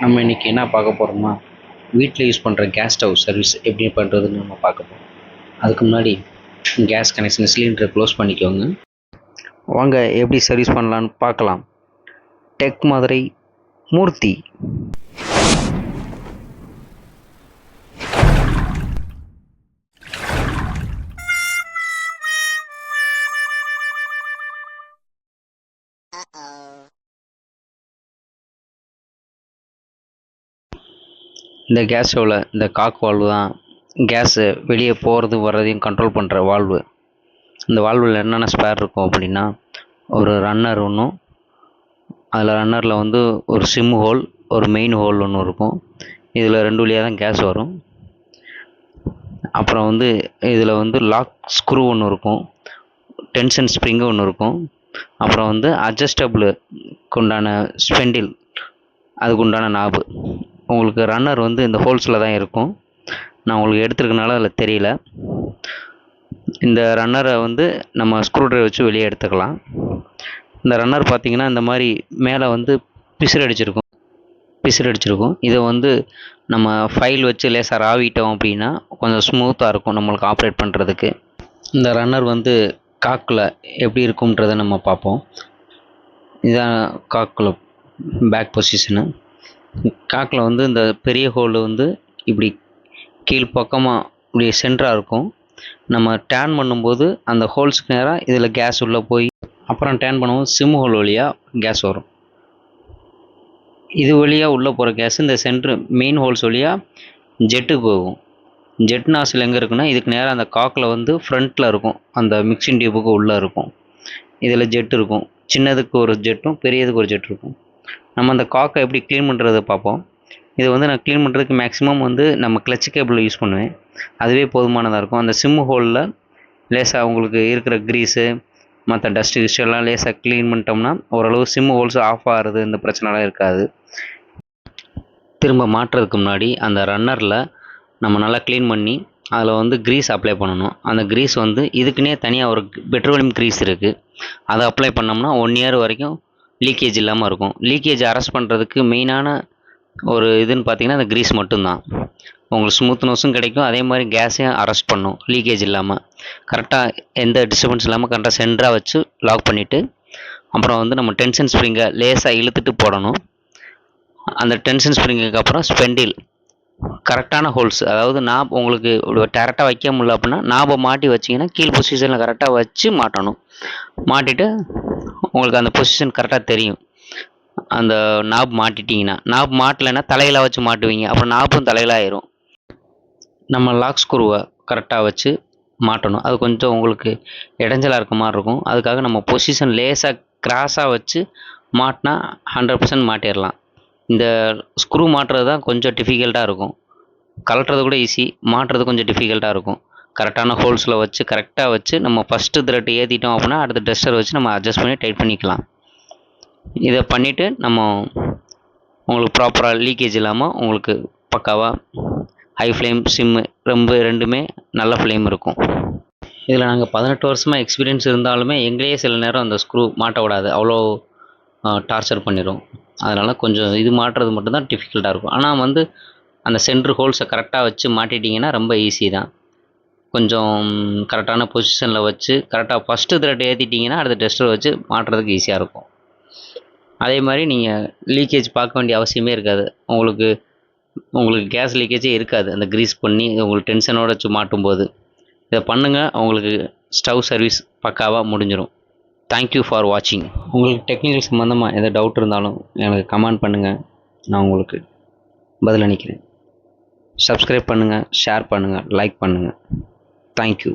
நம்ம இன்றைக்கி என்ன பார்க்க போகிறோம்னா வீட்டில் யூஸ் பண்ணுற கேஸ் ஸ்டவ் சர்வீஸ் எப்படி பண்ணுறதுன்னு நம்ம பார்க்க போகிறோம் அதுக்கு முன்னாடி கேஸ் கனெக்ஷன் சிலிண்டரை க்ளோஸ் பண்ணிக்கோங்க. வாங்க எப்படி சர்வீஸ் பண்ணலான்னு பார்க்கலாம். டெக் மதுரை மூர்த்தி. இந்த கேஸ் ஸ்டவ்வில் இந்த காக் வால்வு தான் கேஸு வெளியே போகிறது வர்றதையும் கண்ட்ரோல் பண்ணுற வால்வு இந்த வால்வில் என்னென்ன ஸ்பேர் இருக்கும் அப்படின்னா ஒரு ரன்னர் ஒன்றும் அதில் ரன்னரில் வந்து ஒரு சிம் ஹோல் ஒரு மெயின் ஹோல் ஒன்று இருக்கும். இதில் ரெண்டு வழியாக தான் கேஸ் வரும். அப்புறம் வந்து இதில் வந்து லாக் ஸ்க்ரூ ஒன்று இருக்கும் டென்ஷன் ஸ்ப்ரிங்கு ஒன்று இருக்கும். அப்புறம் வந்து அட்ஜஸ்டபிளுக்கு உண்டான ஸ்பெண்டில் அதுக்கு உண்டான நாபு உங்களுக்கு ரன்னர் வந்து இந்த ஹோல்ஸில் தான் இருக்கும். நான் உங்களுக்கு எடுத்துருக்கனால அதில் தெரியல. இந்த ரன்னரை வந்து நம்ம ஸ்க்ரூ ட்ரைவர் வச்சு வெளியே எடுத்துக்கலாம். இந்த ரன்னர் பார்த்தீங்கன்னா இந்த மாதிரி மேலே வந்து பிசிறு அடிச்சிருக்கும். பிசிறு அடிச்சிருக்கும். இதை வந்து நம்ம ஃபைல் வச்சு லேசாக ராவிட்டோம் அப்படின்னா கொஞ்சம் ஸ்மூத்தாக இருக்கும் நம்மளுக்கு ஆப்ரேட் பண்ணுறதுக்கு இந்த ரன்னர் வந்து காக்கில் எப்படி இருக்கும்ன்றதை நம்ம பார்ப்போம். இதான் காக்கில் பேக் பொசிஷனு காக்கில் வந்து இந்த பெரிய ஹோல் வந்து இப்படி கீழ் பக்கமாக இப்படி சென்டராக இருக்கும். நம்ம டேன் பண்ணும்போது அந்த ஹோல்ஸ்க்கு நேராக இதில் கேஸ் உள்ளே போய் அப்புறம் டேன் பண்ணும்போது சிம் ஹோல் வழியாக கேஸ் வரும். இது வழியாக உள்ளே போகிற கேஸ் இந்த சென்ட்ரு மெயின் ஹோல்ஸ் வழியாக ஜெட்டுக்கு போகும். ஜெட் நாசில் எங்கே இருக்குன்னா இதுக்கு நேராக அந்த காக்கில் வந்து ஃப்ரண்ட்டில் இருக்கும். அந்த மிக்சிங் டியூபுக்கு உள்ளே இருக்கும். இதில் ஜெட் இருக்கும். சின்னதுக்கு ஒரு ஜெட்டும் பெரியதுக்கு ஒரு ஜெட் இருக்கும். நம்ம அந்த காக்கை எப்படி க்ளீன் பண்ணுறது பார்ப்போம். இது வந்து நான் க்ளீன் பண்ணுறதுக்கு மேக்ஸிமம் வந்து நம்ம கிளச் கேபிள் யூஸ் பண்ணுவேன். அதுவே போதுமானதாக இருக்கும். அந்த சிம் ஹோலில் லேசாக உங்களுக்கு இருக்கிற க்ரீஸு மற்ற டஸ்ட்டு கிஸ்ட் எல்லாம் லேசாக க்ளீன் பண்ணிட்டோம்னா ஓரளவு சிம் ஹோல்ஸ் ஆஃப் ஆகிறது இந்த பிரச்சனைலாம் இருக்காது. திரும்ப மாட்டுறதுக்கு முன்னாடி அந்த ரன்னரில் நம்ம நல்லா க்ளீன் பண்ணி அதில் வந்து க்ரீஸ் அப்ளை பண்ணணும். அந்த க்ரீஸ் வந்து இதுக்குன்னே தனியாக ஒரு பெட்ரோலியம் க்ரீஸ் இருக்குது அதை அப்ளை பண்ணோம்னா ஒன் இயர் வரைக்கும் லீக்கேஜ் இல்லாமல் இருக்கும். லீக்கேஜ் அரெஸ்ட் பண்ணுறதுக்கு மெயினான ஒரு இதுன்னு பார்த்தீங்கன்னா அந்த க்ரீஸ் மட்டும்தான். உங்களுக்கு ஸ்மூத்னஸும் கிடைக்கும். அதே மாதிரி கேஸையும் அரெஸ்ட் பண்ணும் லீக்கேஜ் இல்லாமல் கரெக்டாக எந்த டிஸ்டர்பன்ஸ் இல்லாமல் கரெக்டாக சென்டராக வச்சு லாக் பண்ணிவிட்டு அப்புறம் வந்து நம்ம டென்ஷன் ஸ்ப்ரிங்கை லேசாக இழுத்துட்டு போடணும். அந்த டென்ஷன் ஸ்ப்ரிங்குக்கு அப்புறம் ஸ்பெண்டில் கரெக்டான ஹோல்ஸ் அதாவது நாப் உங்களுக்கு டேரெக்டாக வைக்க முடியல அப்படின்னா நாபை மாட்டி வச்சிங்கன்னா கீழ் பொசிஷனில் கரெக்டாக வச்சு மாட்டணும். மாட்டிட்டு உங்களுக்கு அந்த பொசிஷன் கரெக்டாக தெரியும். அந்த நாப் மாட்டிட்டிங்கன்னா நாப் மாட்டலைன்னா தலையில் வச்சு மாட்டுவீங்க. அப்புறம் நாப்பும் தலையில் ஆயிரும். நம்ம லாக் ஸ்க்ரூவை கரெக்டாக வச்சு மாட்டணும். அது கொஞ்சம் உங்களுக்கு இடைஞ்சலாக இருக்க மாதிரி இருக்கும். அதுக்காக நம்ம பொசிஷன் லேசாக கிராஸாக வச்சு மாட்டினா ஹண்ட்ரட் பர்சன்ட் மாட்டிடலாம். இந்த ஸ்க்ரூ மாட்டுறது தான் கொஞ்சம் டிஃபிகல்ட்டாக இருக்கும். கலட்டுறது கூட ஈஸி மாட்டுறது கொஞ்சம் டிஃபிகல்ட்டாக இருக்கும். கரெக்டான ஹோல்ஸில் வச்சு கரெக்டாக வச்சு நம்ம ஃபஸ்ட்டு த்ரெட் ஏற்றிட்டோம் அப்படின்னா அடுத்த டஸ்டர் வச்சு நம்ம அட்ஜஸ்ட் பண்ணி டைட் பண்ணிக்கலாம். இதை பண்ணிவிட்டு நம்ம உங்களுக்கு ப்ராப்பராக லீக்கேஜ் இல்லாமல் உங்களுக்கு பக்காவாக ஹை ஃப்ளேம் சிம்மு ரொம்ப ரெண்டுமே நல்ல ஃப்ளேம் இருக்கும். இதில் நாங்கள் பதினெட்டு வருஷமாக எக்ஸ்பீரியன்ஸ் இருந்தாலுமே எங்களையே சில நேரம் அந்த ஸ்க்ரூ மாட்ட விடாது. அவ்வளோ டார்ச்சர் பண்ணிடும் அதனால் கொஞ்சம் இது மாட்டுறது மட்டும்தான் டிஃபிகல்ட்டாக இருக்கும். ஆனால் வந்து அந்த சென்ட்ரு ஹோல்ஸை கரெக்டாக வச்சு மாட்டிட்டிங்கன்னா ரொம்ப ஈஸி தான். கொஞ்சம் கரெக்டான பொசிஷனில் வச்சு கரெக்டாக ஃபஸ்ட்டு த்ரெட் ஏற்றிட்டிங்கன்னா அடுத்த டெஸ்டர் வச்சு மாட்டுறதுக்கு ஈஸியாக இருக்கும். அதே மாதிரி நீங்கள் லீக்கேஜ் பார்க்க வேண்டிய அவசியமே இருக்காது. உங்களுக்கு உங்களுக்கு கேஸ் லீக்கேஜே இருக்காது. அந்த க்ரீஸ் பண்ணி உங்களுக்கு டென்ஷனோட வச்சு மாட்டும்போது. இதை பண்ணுங்கள் உங்களுக்கு ஸ்டவ் சர்வீஸ் பக்காவாக முடிஞ்சிடும் தேங்க்யூ ஃபார் வாட்சிங் உங்களுக்கு டெக்னிக்கல் சம்மந்தமாக எதாவது டவுட் இருந்தாலும் எனக்கு கமெண்ட் பண்ணுங்கள் நான் உங்களுக்கு பதில் அளிக்கிறேன். சப்ஸ்கிரைப் பண்ணுங்கள் ஷேர் பண்ணுங்கள் லைக் பண்ணுங்கள் தேங்க்யூ